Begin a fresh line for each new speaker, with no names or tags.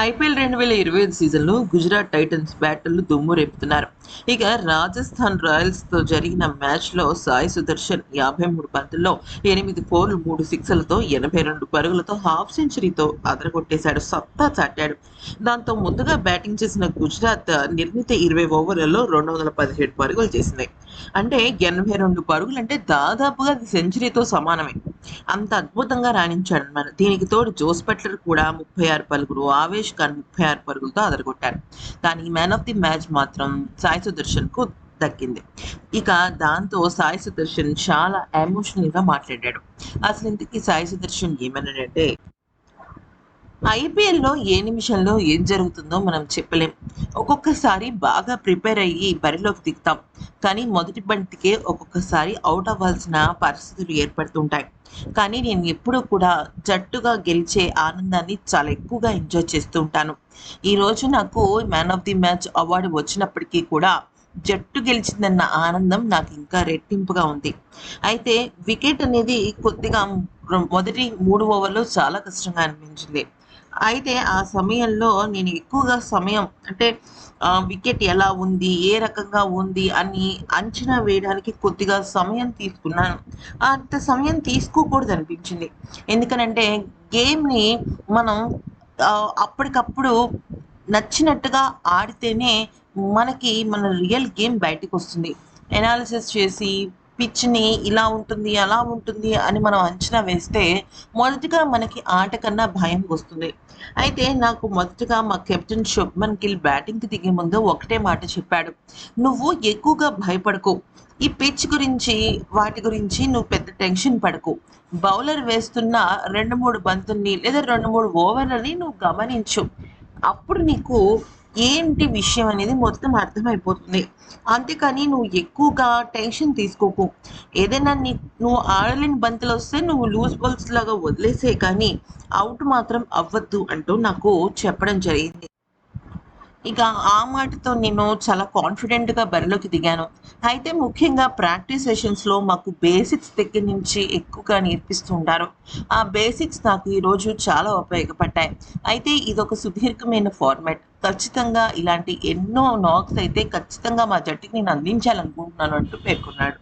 IPL రెండు వేల ఇరవై ఐదు సీజన్లో గుజరాత్ టైటన్స్ బ్యాటర్లు దుమ్ము రేపుతున్నారు. ఇక రాజస్థాన్ రాయల్స్తో జరిగిన మ్యాచ్లో సాయి సుదర్శన్ యాభై మూడు పంతుల్లో ఎనిమిది ఫోర్లు మూడు సిక్స్లతో ఎనభై రెండు పరుగులతో హాఫ్ సెంచరీతో అదరగొట్టేశాడు. సత్తా చాటాడు. దాంతో ముందుగా బ్యాటింగ్ చేసిన గుజరాత్ నిర్ణీత ఇరవై ఓవర్లలో రెండు వందల పదిహేడు పరుగులు చేసింది. అంటే ఎనభై రెండు పరుగులు అంటే దాదాపుగా అది సెంచరీతో సమానమే. అంత అద్భుతంగా రాణించాడు అనమాట దీనికి తోడు జోస్ బట్లర్ కూడా ముప్పై ఆరు పరుగులు ఆవేష్ ఖాన్ ముప్పై ఆరు పరుగులతో అదరగొట్టారు దానికి మ్యాన్ ఆఫ్ ది మ్యాచ్ మాత్రం సాయి సుదర్శన్కు దక్కింది. ఇక దాంతో సాయి సుదర్శన్ చాలా ఎమోషనల్గా మాట్లాడాడు. అసలు ఇంతకీ సాయి సుదర్శన్ ఏమన్నాడంటే ఐపీఎల్లో ఏ నిమిషంలో ఏం జరుగుతుందో మనం చెప్పలేం. ఒక్కొక్కసారి బాగా ప్రిపేర్ అయ్యి బరిలోకి దిగుతాం. కానీ మొదటి బంతికే ఒక్కొక్కసారి అవుట్ అవ్వాల్సిన పరిస్థితులు ఏర్పడుతుంటాయి. కానీ నేను ఎప్పుడూ కూడా జట్టుగా గెలిచే ఆనందాన్ని చాలా ఎక్కువగా ఎంజాయ్ చేస్తూ ఉంటాను. ఈరోజు నాకు man of the match award వచ్చినప్పటికీ కూడా జట్టు గెలిచిందన్న ఆనందం నాకు ఇంకా రెట్టింపుగా ఉంది. అయితే వికెట్ అనేది కొద్దిగా మొదటి మూడు ఓవర్లో చాలా కష్టంగా అనిపించింది. అయితే ఆ సమయంలో నేను ఎక్కువగా సమయం అంటే వికెట్ ఎలా ఉంది ఏ రకంగా ఉంది అని అంచనా వేయడానికి కొద్దిగా సమయం తీసుకున్నాను. అంత సమయం తీసుకోకూడదు అనిపించింది. ఎందుకనంటే గేమ్ని మనం అప్పటికప్పుడు నచ్చినట్టుగా ఆడితేనే మనకి మన రియల్ గేమ్ బయటకు వస్తుంది ఎనాలిసిస్ చేసి పిచ్ని ఇలా ఉంటుంది అలా ఉంటుంది అని మనం అంచనా వేస్తే మొదటిగా మనకి ఆట కన్నా భయం వస్తుంది. అయితే నాకు మొదటగా మా కెప్టెన్ శుభ్మన్ గిల్ బ్యాటింగ్కి దిగే ముందు ఒకటే మాట చెప్పాడు. నువ్వు ఎక్కువగా భయపడకు. ఈ పిచ్ గురించి వాటి గురించి నువ్వు పెద్ద టెన్షన్ పడకు. బౌలర్ వేస్తున్న రెండు మూడు బంతుల్ని లేదా రెండు మూడు ఓవర్లని నువ్వు గమనించు. అప్పుడు నీకు ఏంటి విషయం అనేది మొత్తం అర్థమైపోతుంది. అంతేకాని నువ్వు ఎక్కువగా టెన్షన్ తీసుకోకు. ఏదైనా నీ నువ్వు ఆడలేని బంతులు వస్తే నువ్వు లూజ్ బాల్స్ లాగా వదిలేసే కానీ అవుట్ మాత్రం అవ్వద్దు అంటూ నాకు చెప్పడం జరిగింది. ఇక ఆ మాటతో నేను చాలా కాన్ఫిడెంట్గా బరిలోకి దిగాను. అయితే ముఖ్యంగా ప్రాక్టీస్ సెషన్స్లో మాకు బేసిక్స్ దగ్గర నుంచి ఎక్కువగా నేర్పిస్తుంటారు ఆ బేసిక్స్ నాకు ఈరోజు చాలా ఉపయోగపడ్డాయి. అయితే ఇది ఒక సుదీర్ఘమైన ఫార్మాట్ ఖచ్చితంగా ఇలాంటి ఎన్నో నాక్స్ అయితే ఖచ్చితంగా మా జట్టుకి నేను అందించాలనుకుంటున్నాను అంటూ పేర్కొన్నాడు.